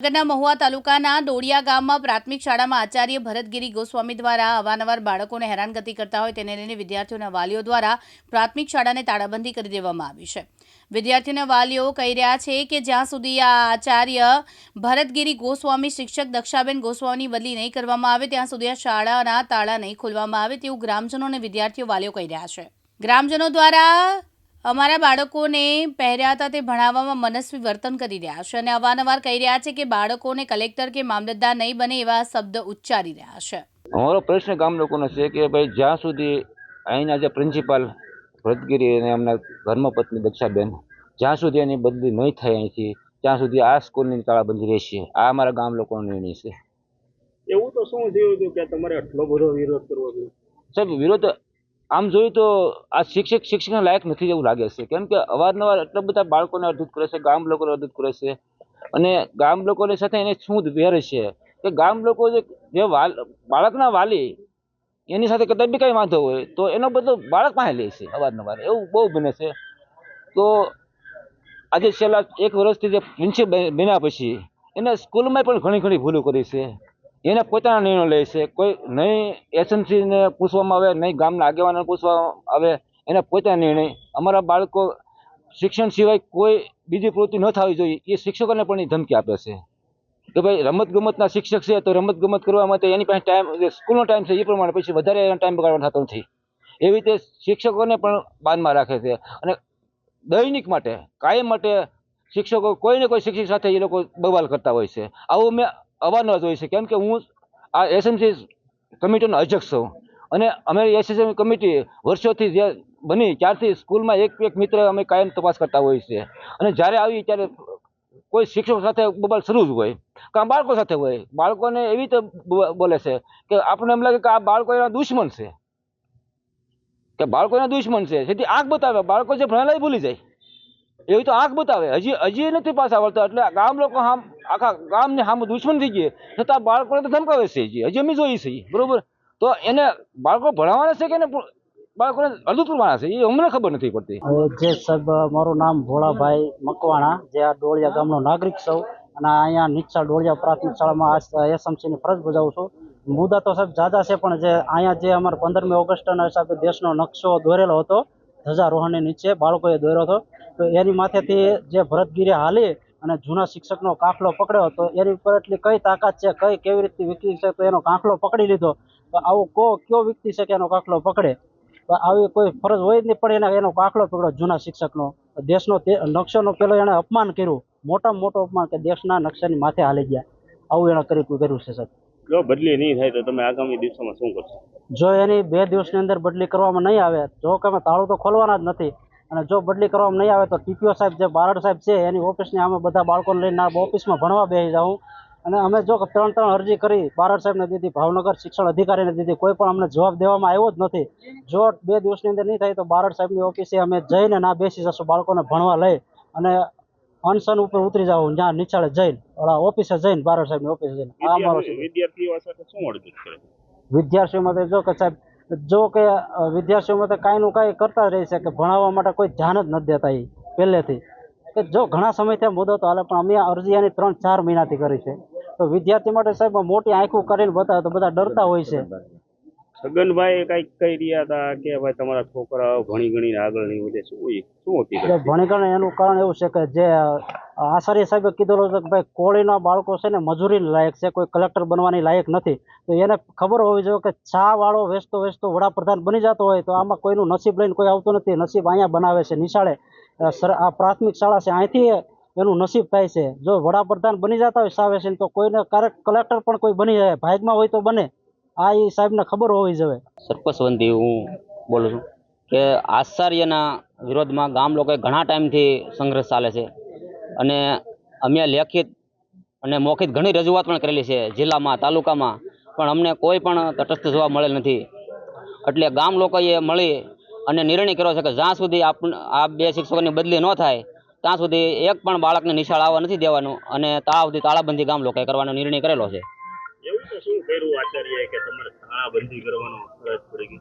નગરના મહુવા તાલુકાના ડોડિયા ગામમાં પ્રાથમિક શાળામાં આચાર્ય ભરતગીરી ગોસ્વામી દ્વારા અવારનવાર બાળકોને હેરાનગતિ કરતા હોય તેને લઈને વિદ્યાર્થીઓના વાલીઓ દ્વારા પ્રાથમિક શાળાને તાળાબંધી કરી દેવામાં આવી છે. વિદ્યાર્થીઓના વાલીઓ કહી રહ્યા છે કે જ્યાં સુધી આ આચાર્ય ભરતગીરી ગોસ્વામી શિક્ષક દક્ષાબેન ગોસ્વામીની બદલી નહીં કરવામાં આવે, ત્યાં સુધી આ શાળાના તાળા નહીં ખોલવામાં આવે તેવું ગ્રામજનો અને વિદ્યાર્થીઓ વાલીઓ કહી રહ્યા છે. ગ્રામજનો દ્વારા અમારા બાળકોને પહેર્યા હતા તે ભણાવવામાં મનસ્વી વર્તન કરી રહ્યા છે અને અવારનવાર કહી રહ્યા છે કે બાળકોને કલેક્ટર કે મામલતદાર નહીં બને એવા શબ્દ ઉચ્ચારી રહ્યા છે. અમારો પ્રશ્ન ગામ લોકોનો છે કે ભાઈ જ્યાં સુધી અહીંના જે પ્રિન્સિપાલ ભરતગીરી અને એમના ધર્મપત્ની દક્ષાબેન જ્યાં સુધી એની બદલી નહીં થાય અહીંથી ત્યાં સુધી આ સ્કૂલની તાળાબંધી રહેશે. આ અમારા ગામ લોકોનો નિર્ણય છે. એવું તો શું થયું હતું કે તમારે આટલો બધો વિરોધ કરવો જોઈએ સાહેબ વિરોધ આમ જોઈએ તો આ શિક્ષક શિક્ષકના લાયક નથી એવું લાગે છે. કેમ કે અવારનવાર એટલા બધા બાળકોને અર્ધિત કરે છે, ગામ લોકોને અર્ધિત કરે છે અને ગામ લોકોની સાથે એને શું વેર છે? કે ગામ લોકો જે જે બાળકના વાલી, એની સાથે કદાચ બી કંઈ વાંધો હોય તો એનો બધો બાળક પાસે લે છે અવારનવાર. એવું બહુ બને છે. તો આજે છેલ્લા એક વર્ષથી જે પ્રિન્સિપલ બન્યા પછી એને સ્કૂલમાં પણ ઘણી ઘણી ભૂલો કરી છે. એને પોતાના નિર્ણય લે છે. કોઈ નહીં એસએમસીને પૂછવામાં આવે નહીં ગામના આગેવાનને પૂછવામાં આવે, એને પોતાના નિર્ણય. અમારા બાળકો શિક્ષણ સિવાય કોઈ બીજી પ્રવૃત્તિ ન થવી જોઈએ. એ શિક્ષકોને પણ એ ધમકી આપે છે. કે ભાઈ રમત ગમતના શિક્ષક છે, તો રમતગમત કરવા માટે એની પાસે ટાઈમ સ્કૂલનો ટાઈમ છે, એ પ્રમાણે પછી વધારે એનો ટાઈમ બગાડવાનો થતો નથી. એવી રીતે શિક્ષકોને પણ બાંધમાં રાખે છે. અને દૈનિક માટે, કાયમ માટે શિક્ષકો કોઈ ને કોઈ શિક્ષક સાથે એ લોકો બવાલ કરતા હોય છે. આવું મેં અવારનવાર જોઈ છે. કેમ કે હું આ એસએમસી કમિટીનો અધ્યક્ષ છું. અને અમે એસએસએમ કમિટી વર્ષોથી જે બની ત્યારથી સ્કૂલમાં એક એક મિત્ર અમે કાયમ તપાસ કરતા હોઈએ છીએ. અને જ્યારે આવી ત્યારે કોઈ શિક્ષક સાથે બબાલ શરૂ જ હોય. કાં બાળકો સાથે હોય. બાળકોને એવી રીતે બોલે છે કે આપણને એમ લાગે કે આ બાળકો એના દુશ્મન છે. કે બાળકો એના દુશ્મન છે. જેથી આંખ બતાવે. બાળકો જે ભણેલા ભૂલી જાય. એવી તો આંખ બતાવે. હજી હજી નથી પાછા વળતા. એટલે ગામ લોકો આમ આખા ગામને સામે દુશ્મન થઈ ગયે. છતાં બાળકોને તો ધમકાવે છે હજી. હજી અમે જોઈએ છીએ. બરોબર? તો એને બાળકો ભણાવવાના છે કે એને બાળકોને અડધું પૂરવાના છે? એ અમને ખબર નથી પડતી. જે સાહેબ, મારું નામ ભોળાભાઈ મકવાણા. જે આ ડોળિયા ગામનો નાગરિક છું અને અહીંયા નીચા ડોળિયા પ્રાથમિક શાળામાં એસએમસીની ફરજ બજાવું છું. મુદ્દા તો સાહેબ જાજા છે, પણ જે અહીંયા જે અમારે પંદરમી ઓગસ્ટના હિસાબે દેશનો નકશો દોરેલો હતો ધજારોહણની નીચે બાળકોએ દોર્યો હતો. તો એની માથેથી જે ભરતગીરી હાલી અને જૂના શિક્ષકનો કાફલો પકડ્યો તો એની ઉપર એટલી કઈ તાકાત છે કઈ કેવી રીતે વ્યક્તિ છે તો એનો કાફલો પકડી લીધો. તો આવો કો કયો વ્યક્તિ છે કે એનો કાફલો પકડે? તો આવી કોઈ ફરજ હોય જ નહીં પણ એને એનો કાફલો પકડ્યો જૂના શિક્ષકનો. દેશનો તે નકશાનો પેલો એણે અપમાન કર્યું. મોટામાં મોટો અપમાન કે દેશના નકશાની માથે હાલી ગયા. આવું એણે કરી કર્યું છે સાહેબ? જો બદલી નહીં થાય તો તમે આગામી દિવસોમાં શું કરશો? જો એની બે દિવસની અંદર બદલી કરવામાં નહીં આવે જો કે અમે તાળું તો ખોલવાના જ નથી. અને જો બદલી કરવામાં નહીં આવે તો ટીપીઓ સાહેબ જે બારડ સાહેબ છે એની ઓફિસની અમે બધા બાળકોને લઈને ઓફિસમાં ભણવા બેસી જાઉં. અને અમે જો ત્રણ ત્રણ અરજી કરી બારડ સાહેબને દીધી ભાવનગર શિક્ષણ અધિકારીને દીધી કોઈ પણ અમને જવાબ દેવામાં આવ્યો જ નથી. જો બે દિવસની અંદર નહીં થાય તો બારડ સાહેબની ઓફિસે અમે જઈને ના બેસી જશું બાળકોને ભણવા લઈ. અને અનશન ઉપર ઉતરી જાવ જ્યાં નિચાળે જઈને ઓલા ઓફિસે જઈને બારડ સાહેબની ઓફિસે જઈને. આ મારો વિદ્યાર્થીઓ સાથે શું અડધૂત કરે વિદ્યાર્થીઓ માટે જો કે સાહેબ જો કે વિદ્યાર્થીઓમાં વિદ્યાર્થીઓ માટે કાંઈ કરતા જ રહે છે કે ભણાવવા માટે કોઈ ધ્યાન જ નથી દેતા એ પહેલેથી. કે જો ઘણા સમયથી ત્યાં મુદ્દો તો હાલે, પણ અમે અરજી એની ત્રણ ચાર મહિનાથી કરી છે. તો વિદ્યાર્થી માટે સાહેબ મોટી આંખું કરીને બતાવે તો બધા ડરતા હોય છે. છગનભાઈ કંઈક કહી રહ્યા હતા કે ભાઈ તમારા છોકરાઓ ભણી ગણીને આગળ નહીં વધે. શું શું હતી ભણી ગણે એનું કારણ એવું છે કે જે આચાર્ય સાહેબે કીધેલું છે કે ભાઈ કોળીના બાળકો છે ને મજૂરીની લાયક છે કોઈ કલેક્ટર બનવાની લાયક નથી. તો એને ખબર હોવી જોઈએ કે ચા વાળો વેચતો વેચતો વડાપ્રધાન બની જતો હોય તો આમાં કોઈનું નસીબ લઈને કોઈ આવતું નથી. નસીબ અહીંયા બનાવે છે નિશાળે. આ પ્રાથમિક શાળા છે અહીંથી એનું નસીબ થાય છે. જો વડાપ્રધાન બની જતા હોય સાવે છે તો કોઈને ક્યારેક કલેક્ટર પણ કોઈ બની જાય ભાગમાં હોય તો બને. આ એ સાહેબને ખબર હોવી જોઈએ સરપસવંતી હું બોલું છું કે આચાર્યના વિરોધમાં ગામ લોકોએ ઘણા ટાઈમથી સંઘર્ષ ચાલે છે અને અમે લેખિત અને મૌખિક ઘણી રજૂઆત પણ કરેલી છે જિલ્લામાં, તાલુકામાં, પણ અમને કોઈ પણ તટસ્થ જોવા મળેલ નથી. એટલે ગામ લોકોએ મળી અને નિર્ણય કર્યો છે કે જ્યાં સુધી આ બે શિક્ષકોની બદલી ન થાય, ત્યાં સુધી એક પણ બાળકને નિશાળ આવવા નથી દેવાનું અને ત્યાં સુધી તાળાબંધી ગામ લોકોએ કરવાનો નિર્ણય કરેલો છે. શું આચાર્ય કે તમારે તાળાબંધી કરવાનો ફરજ પડી ગઈ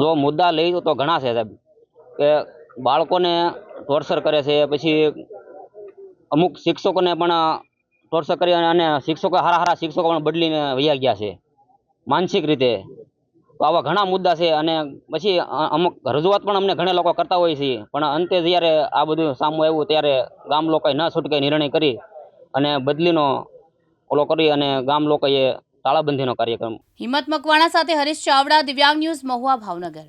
જો મુદ્દા લઈ તો ઘણા છે સાહેબ. કે બાળકોને ટોર્ચર કરે છે, પછી અમુક શિક્ષકોને પણ ટોર્ચર કરી અને શિક્ષકો હારા હારા શિક્ષકો પણ બદલીને વૈયા ગયા છે, માનસિક રીતે. તો આવા ઘણા મુદ્દા છે અને પછી અમુક રજૂઆત પણ અમને ઘણા લોકો કરતા હોય છે. પણ અંતે જ્યારે આ બધું સામું આવ્યું ત્યારે ગામ લોકોએ ન છૂટકે નિર્ણય કરી અને બદલીનો ઓલો કરી અને ગામ લોકોએ તાળાબંધીનો કાર્યક્રમ હિંમત મકવાણા સાથે હરીશ ચાવડા, દિવ્યાંગ ન્યૂઝ, મહુવા ભાવનગર.